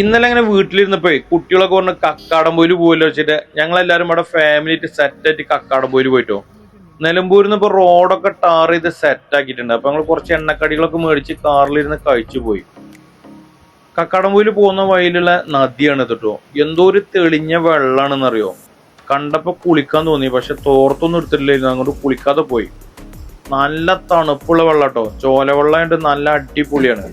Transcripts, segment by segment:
ഇന്നലെ അങ്ങനെ വീട്ടിലിരുന്നപ്പോയി കുട്ടികളൊക്കെ പറഞ്ഞ് കക്കാടംപോയിൽ പോയല്ലോ വെച്ചിട്ട് ഞങ്ങളെല്ലാരും ഇവിടെ ഫാമിലി ആയിട്ട് സെറ്റ് ആയിട്ട് കക്കാടംപോയിൽ പോയിട്ടോ. നിലമ്പൂരിൽ നിന്ന് ഇപ്പൊ റോഡൊക്കെ ടാർ ചെയ്ത് സെറ്റ് ആക്കിയിട്ടുണ്ട്. അപ്പൊ ഞങ്ങൾ കുറച്ച് എണ്ണക്കടികളൊക്കെ മേടിച്ച് കാറിലിരുന്ന് കഴിച്ചു പോയി. കക്കാടംപോയിൽ പോകുന്ന വഴിയിലുള്ള നദിയാണ് കേട്ടോ എന്തോ ഒരു തെളിഞ്ഞ വെള്ളാണെന്നറിയോ? കണ്ടപ്പോ കുളിക്കാൻ തോന്നി. പക്ഷെ തോർത്തൊന്നും എടുത്തിട്ടില്ലായിരുന്നു. അങ്ങോട്ട് കുളിക്കാതെ പോയി. നല്ല തണുപ്പുള്ള വെള്ളം കേട്ടോ ചോലവെള്ളമായിട്ട് നല്ല അടിപൊളിയാണ്.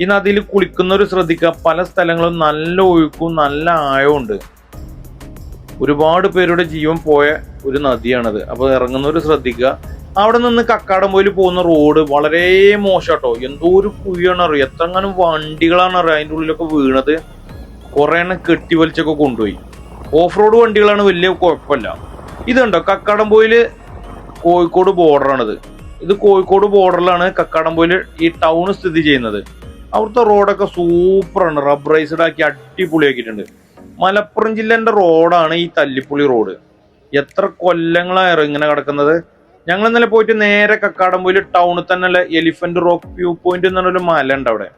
ഈ നദിയിൽ കുളിക്കുന്നവർ ശ്രദ്ധിക്കുക പല സ്ഥലങ്ങളും നല്ല ഒഴുക്കും നല്ല ആഴവും ഉണ്ട് ഒരുപാട് പേരുടെ ജീവൻ പോയ ഒരു നദിയാണത്. അപ്പൊ ഇറങ്ങുന്നവർ ശ്രദ്ധിക്കുക അവിടെ നിന്ന് കക്കാടംപോയിൽ പോകുന്ന റോഡ് വളരെ മോശാട്ടോ. എന്തോ ഒരു കുഴിയാണ് അറിയോ എത്രങ്ങാനും വണ്ടികളാണ് അറിയോ അതിന്റെ ഉള്ളിലൊക്കെ വീണത്. കുറെ എണ്ണം കെട്ടി വലിച്ചൊക്കെ കൊണ്ടുപോയി. ഓഫ് റോഡ് വണ്ടികളാണ് വലിയ കുഴപ്പമില്ല. ഇതുണ്ടോ? കക്കാടംപോയിൽ കോഴിക്കോട് ബോർഡറാണിത് ഇത് കോഴിക്കോട് ബോർഡറിലാണ് കക്കാടംപോയിൽ ഈ ടൗൺ സ്ഥിതി ചെയ്യുന്നത്. അവിടുത്തെ റോഡൊക്കെ സൂപ്പറാണ്. റബ്ബറൈസ്ഡ് ആക്കി അടിപൊളിയാക്കിയിട്ടുണ്ട്. മലപ്പുറം ജില്ലേന്റെ റോഡാണ് ഈ തല്ലിപ്പുളി റോഡ്. എത്ര കൊല്ലങ്ങളായിരുന്നു ഇങ്ങനെ കിടക്കുന്നത്. ഞങ്ങൾ ഇന്നലെ പോയിട്ട് നേരെ കക്കാടംപോയിൽ ടൗണിൽ തന്നെ എലിഫന്റ് റോക്ക് വ്യൂ പോയിന്റ് എന്ന് പറഞ്ഞൊരു മല ഉണ്ട് അവിടെ.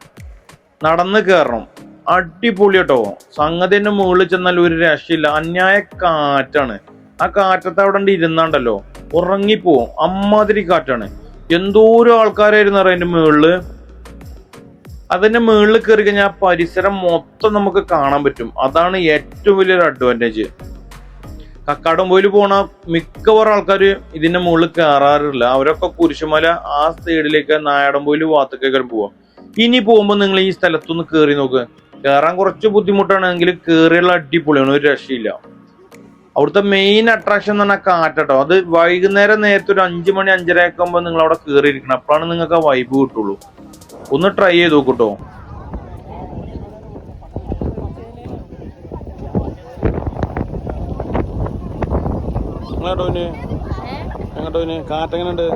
നടന്ന് കയറണം അടിപൊളി കേട്ടോ. സംഗതിന്റെ മുകളിൽ ചെന്നാൽ ഒരു രക്ഷയില്ല. അന്യായ കാറ്റാണ്. ആ കാറ്റത്ത് അവിടെ ഇരുന്നാണ്ടല്ലോ. ഉറങ്ങിപ്പോവും. അമ്മാതിരി കാറ്റാണ്. എന്തോരം ആൾക്കാരായിരുന്നു അറിയാം അതിന്റെ മുകളിൽ? അതിന്റെ മുകളിൽ കയറി കഴിഞ്ഞാൽ പരിസരം മൊത്തം നമുക്ക് കാണാൻ പറ്റും. അതാണ് ഏറ്റവും വലിയൊരു അഡ്വാന്റേജ് കക്കാടംപോയിൽ പോണ മിക്കവാറും ആൾക്കാർ ഇതിന്റെ മുകളിൽ കയറാറില്ല അവരൊക്കെ കുരിശുമല ആ സൈഡിലേക്ക് നായാടംപോയിൽ ഭാഗത്തേക്കൊക്കെ പോവാം. ഇനി പോകുമ്പോൾ നിങ്ങൾ ഈ സ്ഥലത്തൊന്ന് കയറി നോക്ക്. കയറാൻ കുറച്ച് ബുദ്ധിമുട്ടാണെങ്കിൽ കയറിയുള്ള അടിപൊളിയാണ്. ഒരു രക്ഷയില്ല. അവിടുത്തെ മെയിൻ അട്രാക്ഷൻ എന്ന് പറഞ്ഞാൽ കാറ്റട്ടോ. അത് വൈകുന്നേരം നേരത്തെ ഒരു അഞ്ചു മണി അഞ്ചര ഒക്കെ ആകുമ്പോൾ നിങ്ങൾ അവിടെ കയറിയിരിക്കണം അപ്പോഴാണ് നിങ്ങൾക്ക് ആ വൈബ് കിട്ടുള്ളൂ. ഒന്ന് ട്രൈ ചെയ്ത് നോക്കൂട്ടോ. എങ്ങോട്ടോ കാറ്റ് എങ്ങനെയുണ്ട്